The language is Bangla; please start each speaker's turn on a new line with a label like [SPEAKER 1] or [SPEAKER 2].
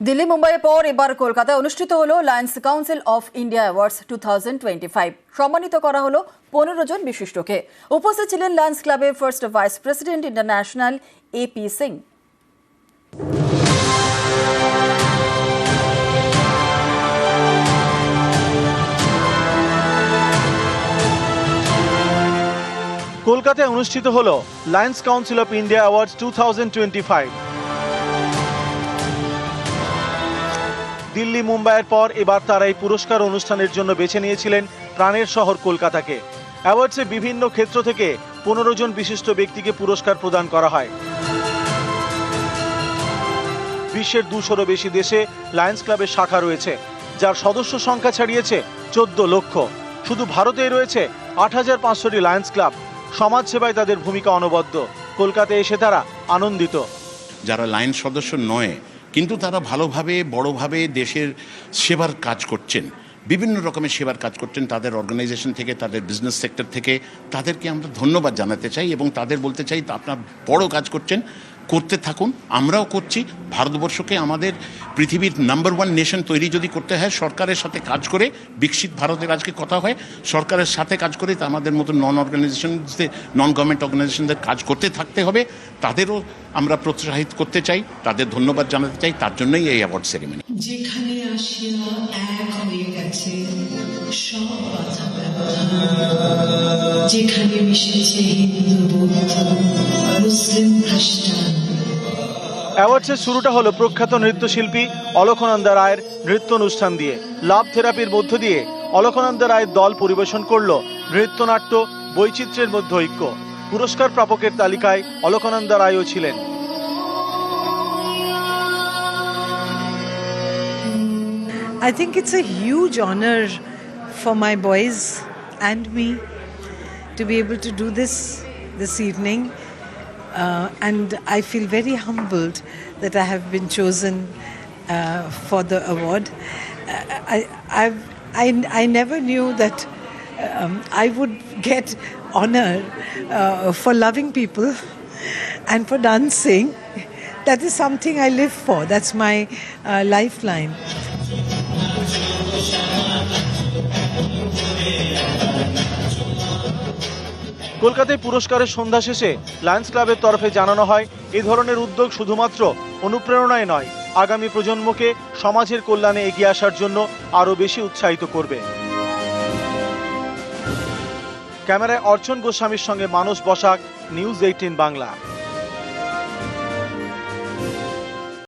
[SPEAKER 1] দিল্লি মুম্বাইয়ের পর এবার কলকাতায় অনুষ্ঠিত হলো Lions council of India awards two সম্মানিত করা হলো পনেরো জন বিশিষ্টকে। উপস্থিত ছিলেন লায়ন্স ক্লাবের first vice president international A P Singh
[SPEAKER 2] কলকাতায় অনুষ্ঠিত হল Lions council of India awards two Delhi মুম্বাইয়ের পর এবার তারা এই পুরস্কার অনুষ্ঠানের জন্য বেছে নিয়েছিলেন প্রাণের শহর কলকাতাকে। অ্যাওয়ার্ডসে বিভিন্ন ক্ষেত্র থেকে পনেরো জন বিশিষ্ট ব্যক্তিকে পুরস্কার প্রদান করা হয়। বিশ্বের দুশোরও বেশি দেশে লায়ন্স ক্লাবের শাখা রয়েছে, যার সদস্য সংখ্যা ছাড়িয়েছে চোদ্দ লক্ষ। শুধু ভারতেই রয়েছে আট হাজার পাঁচশোটি লায়ন্স ক্লাব। সমাজসেবায় তাদের ভূমিকা অনবদ্য। কলকাতায় এসে তারা আনন্দিত।
[SPEAKER 3] যারা লাইন সদস্য নয় কিন্তু তারা ভালোভাবে, বড়োভাবে দেশের সেবার কাজ করছেন। বিভিন্ন রকমের সেবার কাজ করছেন, তাদের অর্গানাইজেশন থেকে, তাদের বিজনেস সেক্টর থেকে। তাদেরকে আমরা ধন্যবাদ জানাতে চাই এবং তাদের বলতে চাই, আপনার বড় কাজ করছেন। করতে থাকুন, আমরাও করছি। ভারতবর্ষকে আমাদের পৃথিবীর নাম্বার ওয়ান নেশন তৈরি যদি করতে হয়, সরকারের সাথে কাজ করে, বিকশিত ভারতের আজকে কথা হয়, সরকারের সাথে কাজ করে তা আমাদের মতো নন অর্গানাইজেশনদের নন গভর্নমেন্ট অর্গানাইজেশনদের কাজ করতে থাকতে হবে। তাদেরও আমরা প্রোৎসাহিত করতে চাই, তাদের ধন্যবাদ জানাতে চাই, তার জন্যই এই অ্যাওয়ার্ড সেরিমনি
[SPEAKER 4] যেখানে যেখানে মিশেছে হিন্দু বৌদ্ধ
[SPEAKER 2] অ্যাওয়ার্ডসের শুরুটা হলো প্রখ্যাত নৃত্যশিল্পী অলখনন্দা রায়ের নৃত্য অনুষ্ঠান দিয়ে। লাভ থেরাপির মধ্য দিয়ে অলখনন্দা রায়ের দল পরিবেশন করল নৃত্যনাট্য বৈচিত্র্যের মধ্যে ঐক্য। পুরস্কার প্রাপকের তালিকায় অলখনন্দা রায়ও ছিলেন।
[SPEAKER 5] I think it's a huge honor for my boys and me to be able to do this this evening. Uh, and I feel very humbled that I have been chosen uh, for the award. Uh, I, I've, I, I never knew that um, I would get honor uh, for loving people and for dancing. That is something I live for. That's my uh, lifeline.
[SPEAKER 2] কলকাতায় পুরস্কারের সন্ধ্যা শেষে লায়ন্স ক্লাবের তরফে জানানো হয় এ ধরনের উদ্যোগ শুধুমাত্র অনুপ্রেরণায় নয়, আগামী প্রজন্মকে সমাজের কল্যাণে এগিয়ে আসার জন্য আরও বেশি উৎসাহিত করবে। ক্যামেরায় অর্চন গোস্বামীর সঙ্গে মানুষ বসাক, নিউজ এইটিন বাংলা।